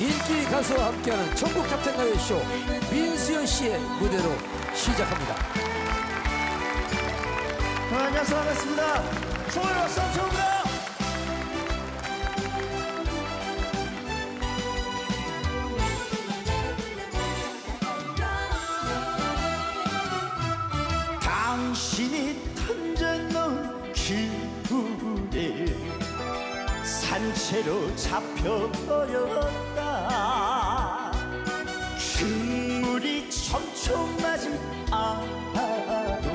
인기 가수와 함께하는 전국 탑텐 가요 쇼 민수연 씨의 무대로 시작합니다. 안녕하세요. 반갑습니다. 송월 삼촌입니다 채로 잡혀버렸다. 흙물이 촘촘하지 않아도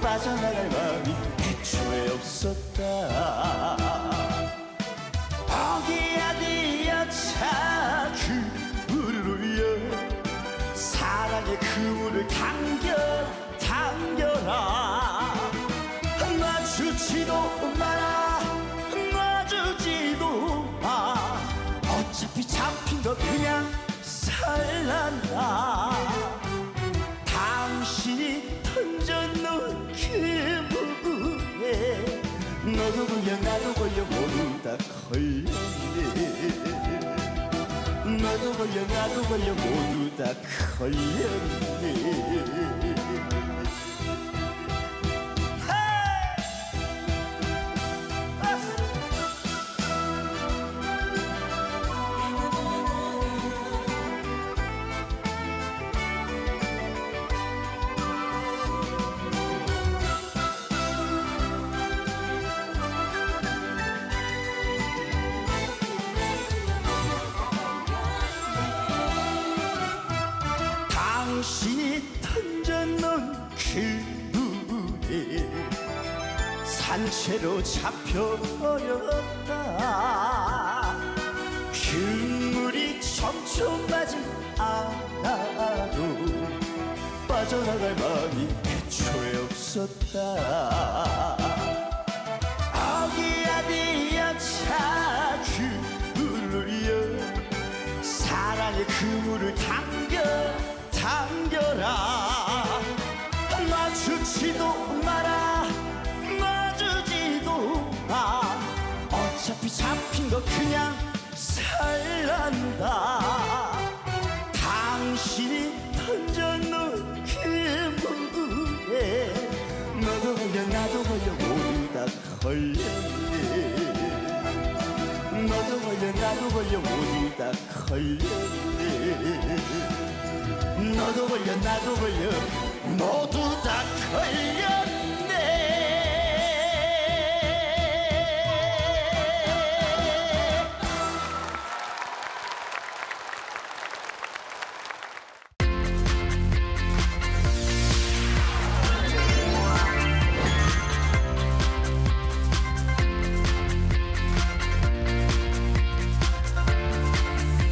빠져나갈 마음이 애초에 없었다. 어디야 디어차 그물로여 사랑의 그물을 당겨 당겨라 놔주지도 어차피 잡힌 거 그냥 살란다 당신이 던져놓은 그 무에 너도 걸려 나도 걸려 모두 다 걸렸네. 너도 걸려 나도 걸려 모두 다 걸렸네 당신이 던져놓은 그 물에 산채로 잡혀버렸다. 그물이 촘촘하지 않아도 빠져나갈 마음이 애초에 없었다. 어기야디야 차 그물이여 사랑의 그물을 당겨 당겨라. 놔주지도 마라. 놔주지도 마. 어차피 잡힌 거 그냥 살란다. 당신이 던져놓은 그 물에 너도 걸려 나도 걸려 모두 다 걸렸네 너도 걸려 나도 걸려 모두 다 걸렸네 너도 걸려 나도 걸려. 모두 다